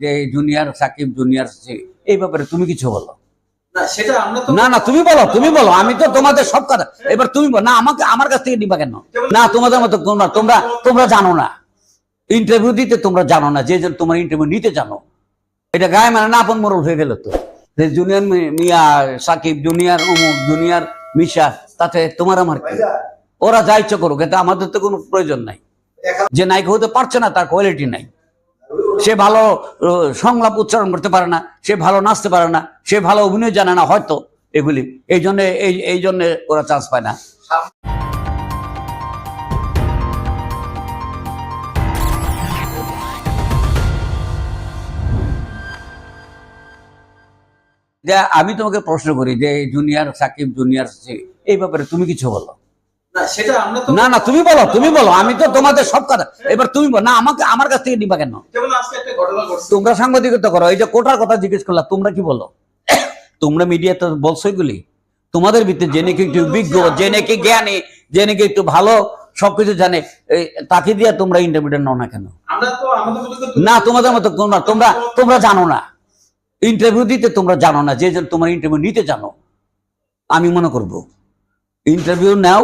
যে junior Shakib junior এই ব্যাপারে তুমি কিছু বলো। না না তুমি বলো তুমি বলো আমি তো তোমাদের সব কথা এবার তুমি বলো না আমাকে আমার কাছ থেকে নিবা কেন? না তোমাদের মতো তোমরা তোমরা তোমরা জানো না। ইন্টারভিউ দিতে তোমরা জানো না যে তোমার ইন্টারভিউ নিতে জানো। এটা গায়ে মানে না আপন মরল হয়ে গেল তো। জুনিয়র মিয়া সাকিব জুনিয়র অমুক জুনিয়র মিশা তাতে তোমার আমার কি? ওরা যা ইচ্ছা করুক এটা আমাদের তো কোনো প্রয়োজন নাই। যে নায়ক হতে পারছে না তার কোয়ালিটি নাই। সে ভালো সংলাপ উচ্চারণ করতে পারে না, সে ভালো নাচতে পারে না, সে ভালো অভিনয় জানে না হয়তো এগুলি। এই জন্য, এই এই জন্য ওরা চান্স পায় না। আমি তোমাকে প্রশ্ন করি যে জুনিয়র সাকিব জুনিয়র এই ব্যাপারে তুমি কিছু বলো। না না তুমি বলো তুমি বলো আমি তো তোমাদের সব কথা এবার তুমি না আমাকে আমার কাছ থেকে নিবা কেন? তোমরা সাংবাদিকতা করো এই যে কোটার কথা জিজ্ঞেস করলা তোমরা কি বলো? তোমরা মিডিয়াতে বলছো এগুলি? তোমাদের ভিতরে যে নাকি একটু বিজ্ঞ যে নাকি জ্ঞানী যে নাকি একটু ভালো সবকিছু জানে তাকে দিয়ে তোমরা ইন্টারমিডিয়েট নাও না কেন? না তোমাদের মতো তোমরা তোমরা তোমরা জানো না। ইন্টারভিউ দিতে তোমরা জানো না যে তোমার ইন্টারভিউ নিতে জানো। আমি মনে করব ইন্টারভিউ নাও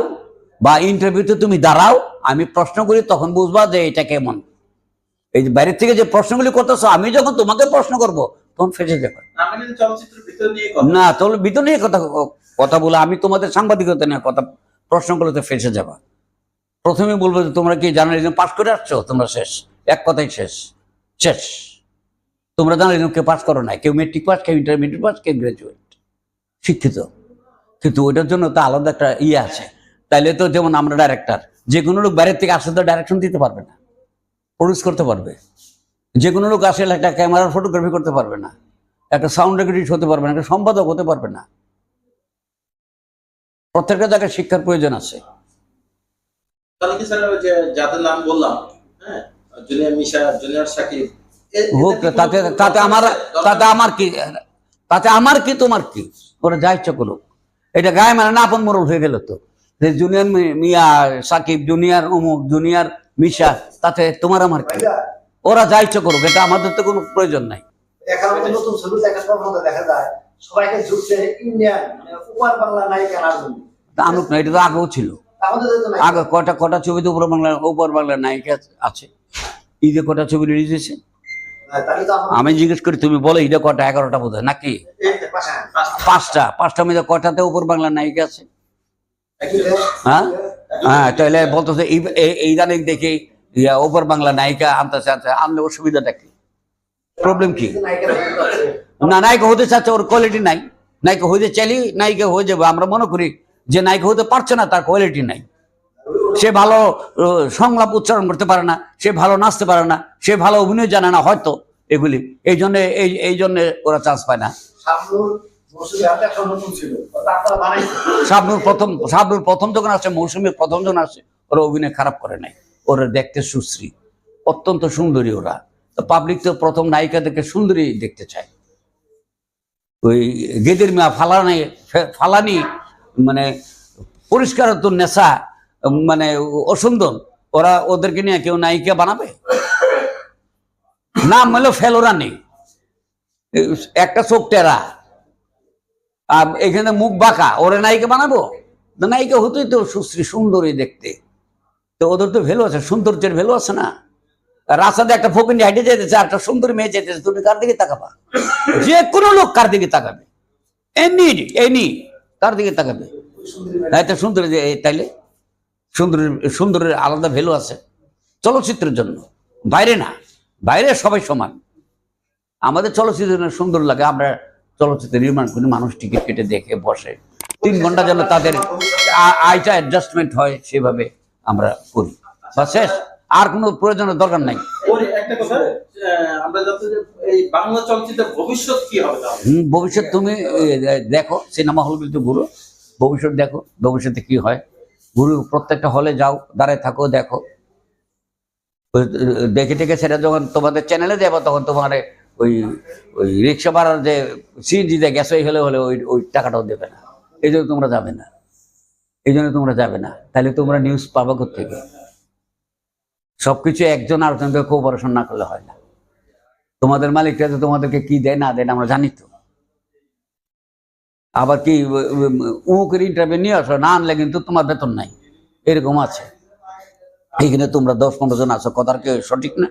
বা ইন্টারভিউতে তুমি দাঁড়াও আমি প্রশ্ন করি তখন বুঝবা যে এটা কেমন। এই যে বাইরের থেকে যে প্রশ্নগুলি করতেছো আমি যখন তোমাকে প্রশ্ন করব তখন ফেসে যাবে। না তোর ভিতর নিয়ে কথা কথা বলে আমি তোমাদের সাংবাদিকতা নিয়ে কথা প্রশ্নগুলোতে ফেসে যাবা। প্রথমে বলব যে তোমরা কি জার্নালিজম পাস করে আসছো? তোমরা শেষ। এক কথাই শেষ। শেষ। তোমরা জার্নালিজম কেউ পাস করো না কেউ মেট্রিক পাস কেউ ইন্টারমিডিয়েট পাস কেউ গ্রাজুয়েট শিক্ষিত। কিন্তু ওইটার জন্য তো আলাদা একটা ইয়ে আছে। তাইলে তো যেমন আমরা ডাইরেক্টর যে কোনো লোক বাইরের থেকে আসলে তো ডাইরেকশন দিতে পারবে না প্রডিউস করতে পারবে। যে কোনো লোক আসলে একটা ক্যামেরার ফটোগ্রাফি করতে পারবে না একটা সাউন্ড রেকর্ডিস্ট হতে পারবে না একটা সম্পাদক হতে পারবে না। প্রত্যেকটা জায়গায় শিক্ষার প্রয়োজন আছে। তাহলে যাদের নাম বললাম হ্যাঁ সাকিব হোক তাতে তাতে আমার তাতে আমার কি তাতে আমার কি তোমার কি? ওরা যা ইচ্ছা করুক। এটা গায়ে মানে না আপন মরল হয়ে গেল তো। যে জুনিয়র মিয়া সাকিব জুনিয়র অমুক জুনিয়র মিশা তাতে তোমার আমার কি? ওরা যা ইচ্ছা করুক এটা আমাদের তো কোনো প্রয়োজন নাই। এখন আমাদের নতুন ছবি দেখা যায় সবাইকে ঝুঁকছে ইন্ডিয়ান মানে উপর বাংলা নায়িকা আনার জন্য তা আনুক না এটা তো আগেও ছিল। আগে কটা কটা ছবিতে উপর বাংলা উপর নায়িকা আছে। ঈদে কটা ছবি রিলিজ হয়েছে? আমাদের আমি জিজ্ঞেস করি তুমি বলো ঈদে কটা এগারোটা বোধ হয় নাকি পাঁচটা। পাঁচটা মধ্যে কটাতে উপর বাংলার নায়িকা আছে? হ্যাঁ? হ্যাঁ তাহলে বলতেছে দেখি ইয়া, ওপর বাংলা নায়িকা আনতে চাচ্ছে আনলে অসুবিধাটা কি? প্রবলেম কি। না নায়িকা হতে চাচ্ছে ওর কোয়ালিটি নাই। নায়িকা হতে চাইলেই নায়িকা হয়ে যাবে। আমরা মনে করি যে নায়িকা হতে পারছে না তার কোয়ালিটি নাই। সে ভালো সংলাপ উচ্চারণ করতে পারে না সে ভালো নাচতে পারে না সে ভালো অভিনয় জানে না হয়তো এগুলি। এই জন্য এই জন্য ওরা চান্স পায় না। শাবনূর প্রথম, শাবনুর প্রথম যখন আসে মৌসুমী প্রথম যখন আসে ওরা অভিনয় খারাপ করে নাই। ওরা দেখতে সুশ্রী, অত্যন্ত সুন্দরী ওরা। পাবলিক তো প্রথম নায়িকাদেরকে সুন্দরী দেখতে চায়। ওই গেদের মেয়া ফালানি ফালানি মানে পরিষ্কার তো নেশা মানে অসুন্দর। ওরা ওদেরকে নিয়ে কেউ নায়িকা বানাবে? নাম হলো ফেলোরা নেই একটা চোখ টেরা। এখানে মুখ বাঁকা। ওরে নায়িকা বানাবো? না, নায়িকা হতোই তো সুশ্রী সুন্দরী দেখতে। তো ওদের তো ভ্যালু আছে, সৌন্দর্যের ভ্যালু আছে না? আর রাস্তাতে একটা ফকিনি হাইটে যেতেছে আর একটা সুন্দরী মেয়ে যেতেছে তুমি কার দিকে তাকাবা? যে কোনো লোক কার দিকে তাকাবে? এনি এনি, কার দিকে তাকাবে? ওই সুন্দরী সুন্দরী তাইলে সুন্দরের সুন্দরের আলাদা ভ্যালু আছে চলচ্চিত্রের জন্য। বাইরে না, বাইরে সবাই সমান। আমাদের চলচ্চিত্র সুন্দর লাগে, আমরা চলচ্চিত্র নির্মাণ করি মানুষ টিকিট কেটে দেখে বসে। তিন ঘণ্টা যেন তাদের আয়টা অ্যাডজাস্টমেন্ট হয় সেভাবে আমরা করি। বা শেষ। আর কোনো প্রয়োজনের দরকার নাই। ভবিষ্যৎ তুমি দেখো সিনেমা হল কিন্তু ঘুরো ভবিষ্যৎ দেখো ভবিষ্যতে কি হয়। ঘুরো প্রত্যেকটা হলে যাও দাঁড়ায় থাকো দেখো। দেখে টেকে সেটা যখন তোমাদের চ্যানেলে যাব তখন তোমার ওই ওই রিক্সা ভাড়ার যে সিএনজিতে গ্যাস হয়ে হলে হলে ওই ওই টাকাটাও দেবে না। এই জন্য তোমরা যাবে না। এই জন্য তোমরা যাবে না। তাহলে তোমরা নিউজ পাবো থেকে সবকিছু একজন আরেকজনকে কোঅপারেশন না করলে হয় না। তোমাদের মালিকরা তো তোমাদেরকে কি দেয়, না দেয় না আমরা জানি তো। আবার কি উমুকের ইন্টারভিউ নিয়ে আসো, না আনলে কিন্তু তোমার বেতন নাই। এরকম আছে। এইখানে তোমরা দশ পনেরো জন আছো, কথার কেউ সঠিক না।